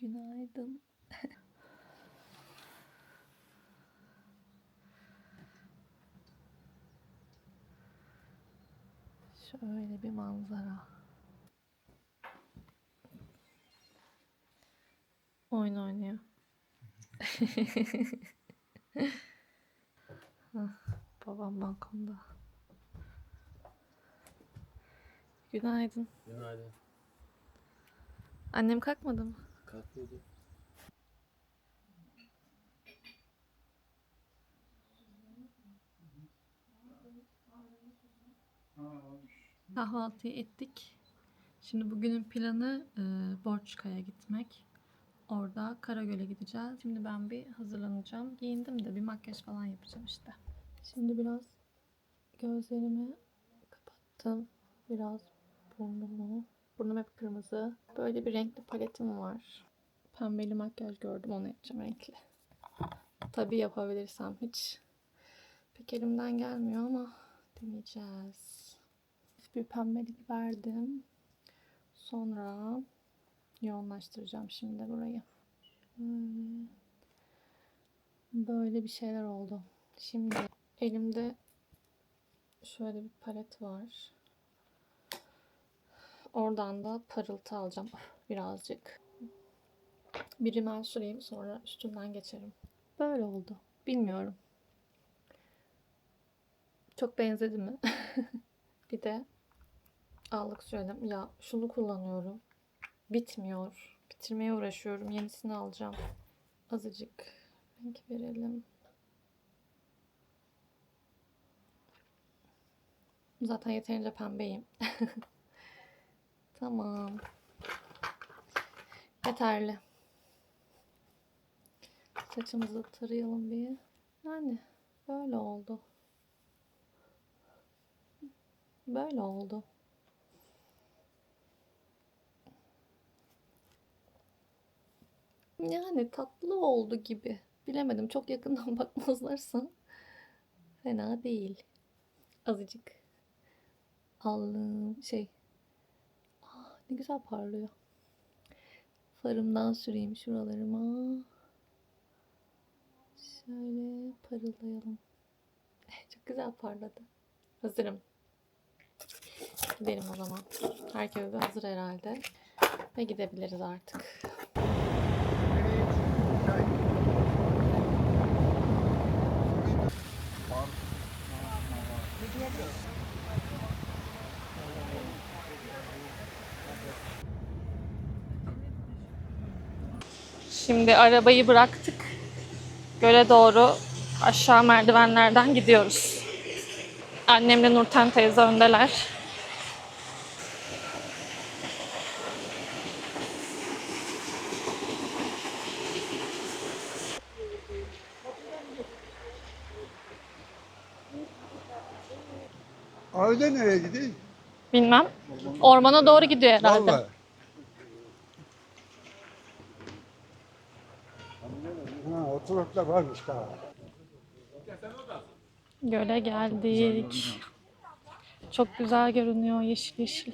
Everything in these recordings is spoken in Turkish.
Günaydın. Şöyle bir manzara. Oyun oynuyor. Babam balkonda. Günaydın. Günaydın. Annem kalkmadı mı? Kalkmadı. Kahvaltıyı ettik. Şimdi bugünün planı e, Borçka'ya gitmek. Orada Karagöl'e gideceğiz. Şimdi ben bir hazırlanacağım. Giyindim de bir makyaj falan yapacağım işte. Şimdi biraz gözlerimi kapattım. Biraz burnumu. Burnum hep kırmızı. Böyle bir renkli paletim var. Pembeli makyaj gördüm onu yapacağım renkli. Tabii yapabilirsem hiç. Pek elimden gelmiyor ama deneyeceğiz. Bir pembelik verdim. Sonra yoğunlaştıracağım şimdi burayı. Hmm. Böyle bir şeyler oldu. Şimdi elimde şöyle bir palet var. Oradan da parıltı alacağım birazcık. Bir rimel süreyim sonra üstünden geçerim. Böyle oldu. Bilmiyorum. Çok benzedi mi? bir de allık sürelim. Ya şunu kullanıyorum. Bitmiyor. Bitirmeye uğraşıyorum. Yenisini alacağım. Azıcık renk verelim. Zaten yeterince pembeyim. tamam. Yeterli. Saçımızı tarayalım bir. Yani böyle oldu. Böyle oldu. Yani tatlı oldu gibi. Bilemedim. Çok yakından bakmazlarsa fena değil. Azıcık allığım şey. Ne güzel parlıyor. Farımdan süreyim şuralarıma. Şöyle parıldayalım. Çok güzel parladı. Hazırım. Gidelim o zaman. Herkes de hazır herhalde. Ve gidebiliriz artık. Şimdi arabayı bıraktık. Göle doğru aşağı merdivenlerden gidiyoruz. Annemle Nurten teyze öndeler. Avda nereye gidiyor? Bilmem. Ormana doğru gidiyor herhalde. Vallahi. Oturuklar varmış daha. Göle geldik. Çok güzel görünüyor yeşil yeşil.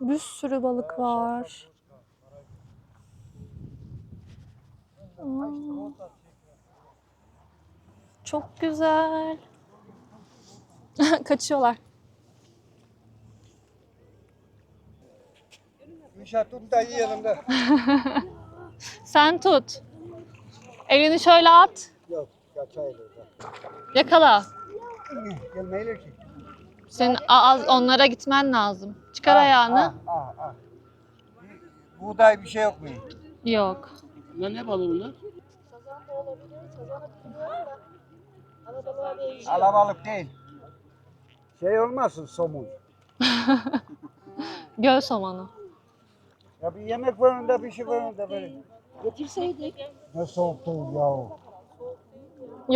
Bir sürü balık var. Aa, çok güzel. Kaçıyorlar. Mişa tut da yiyelim de. Sen tut. Elini şöyle at. Yok, kaçaydı. Yakala. Gelmeyiler ki. Senin az onlara gitmen lazım. Çıkar ayağını. Ah, ah, ah. Bir Buğday bir şey yok mu? Yok. Bunlar ne balığı bunlar? Alabalık değil. Şey olmasın somun. Göl somonu. Ya bir yemek var da bir şey var da böyle. Getirseydik. Ne soğuktu ya.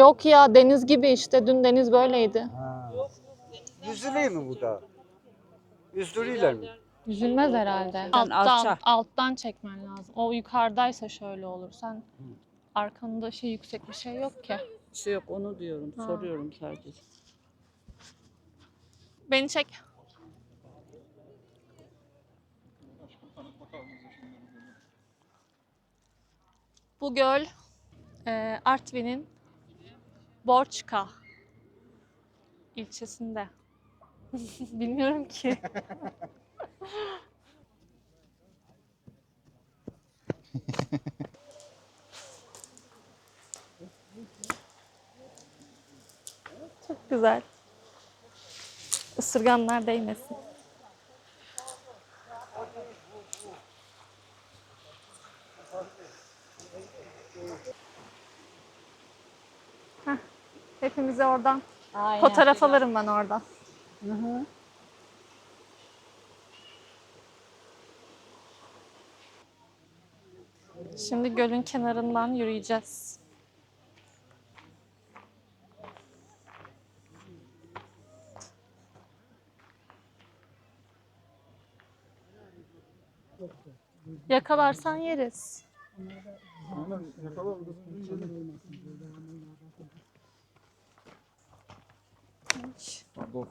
Yok ya deniz gibi işte. Dün deniz böyleydi. Ha. Yüzülüyor mu bu da? Yüzdürüyorlar mı? Yüzülmez herhalde. Alttan, alçak. alttan çekmen lazım. O yukarıdaysa şöyle olur. Sen arkanda şey yüksek bir şey yok ki. Bir şey yok onu diyorum. Ha. Soruyorum sadece. Beni çek. Bu göl e, Artvin'in Borçka ilçesinde. Bilmiyorum ki. Çok güzel. Isırganlar değmesin. Heh, hepimizi oradan fotoğraf alırım ben oradan. Şimdi gölün kenarından yürüyeceğiz. Yakalarsan yeriz. Ay.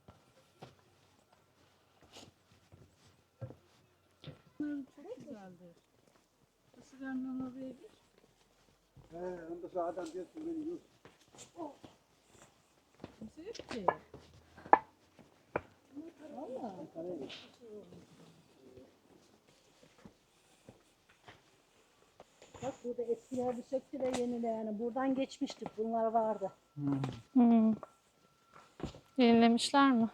Ya, yaran varsa yaralarını temizler. Ha. He, ondan sonra adam diyorsun beni yut. Bak burada eskilerde söktüler yeniler yani buradan geçmiştik bunlar vardı. Hmm. Yenilemişler mi?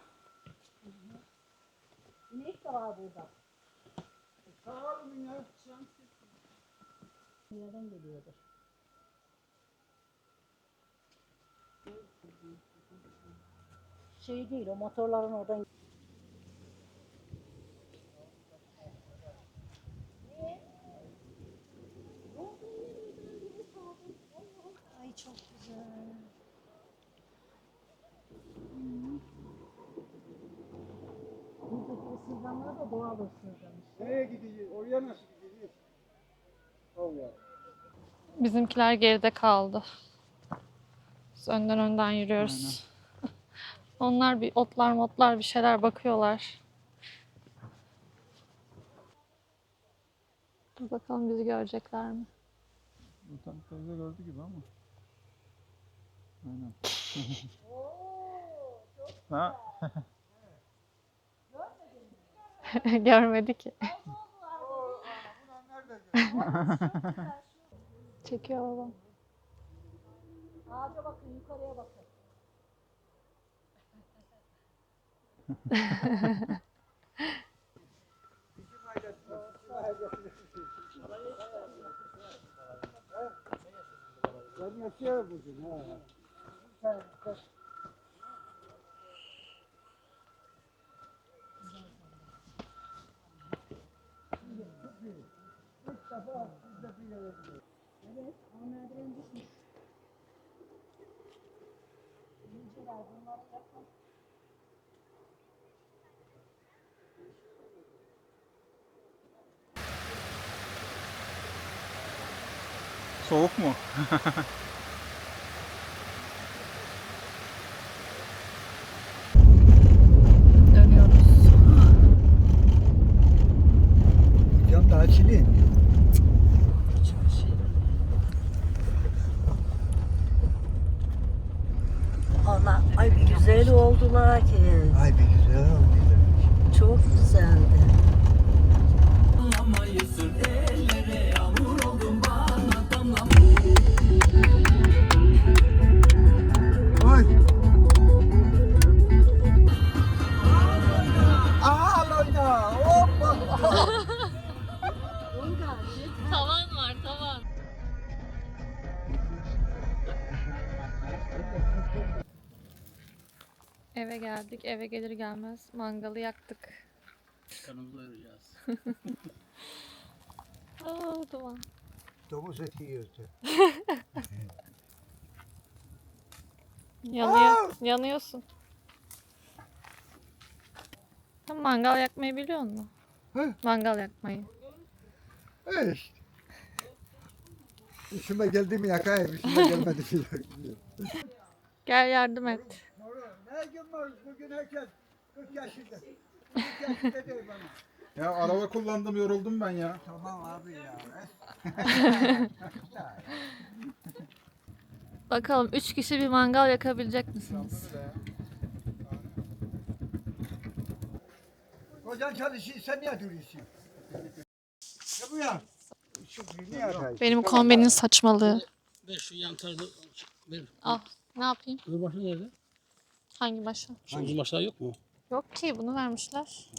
İnek de var burada. Nereden geliyordur? Şey değil o motorların oradan Ay çok güzel. Isırganlar da doğal ısırgan. Nereye gideceğiz? Oraya nasıl gideceğiz? Allah. Bizimkiler geride kaldı. Biz önden önden yürüyoruz. Onlar bir otlar motlar bir şeyler bakıyorlar. Dur bakalım bizi görecekler mi? Tam teyze gördü gibi ama. Aynen. ha? Görmedi ki. Çekiyor babam. Ağaca bakın yukarıya bakın. Ben yaşıyorum bugün. Ha. Sen, sen. tarafa. Biz de bir yere gidiyoruz. Evet. Ama merdiven düşmüş. İnceler bunlar yapma. Soğuk mu? Dönüyoruz. Mekan daha çili. Ki. Ay bir güzel oldu. Çok güzeldi. Geldik. Eve gelir gelmez mangalı yaktık. Kanımızı doyuracağız. Aa tavan. Domuz eti yiyordu. Yanıyor, yanıyorsun. Sen mangal yakmayı biliyor musun? Hı? Mangal yakmayı. E işte. İşime geldi mi yakayım, işime gelmedi mi yakayım. Gel yardım et. Ne gün var bugün herkes 40 yaşında. 40 yaşında değil bana. Ya araba kullandım yoruldum ben ya. Tamam abi ya. Bakalım 3 kişi bir mangal yakabilecek misiniz? Kocan çalışıyor sen niye duruyorsun? Ne bu ya? Şu niye atayım? Benim kombinin saçmalığı. Ver şu yan tarafı. Ver. Al. Ne yapayım? Öbür başta nerede? Hangi başa? Uzun başlar yok mu? Yok ki bunu vermişler.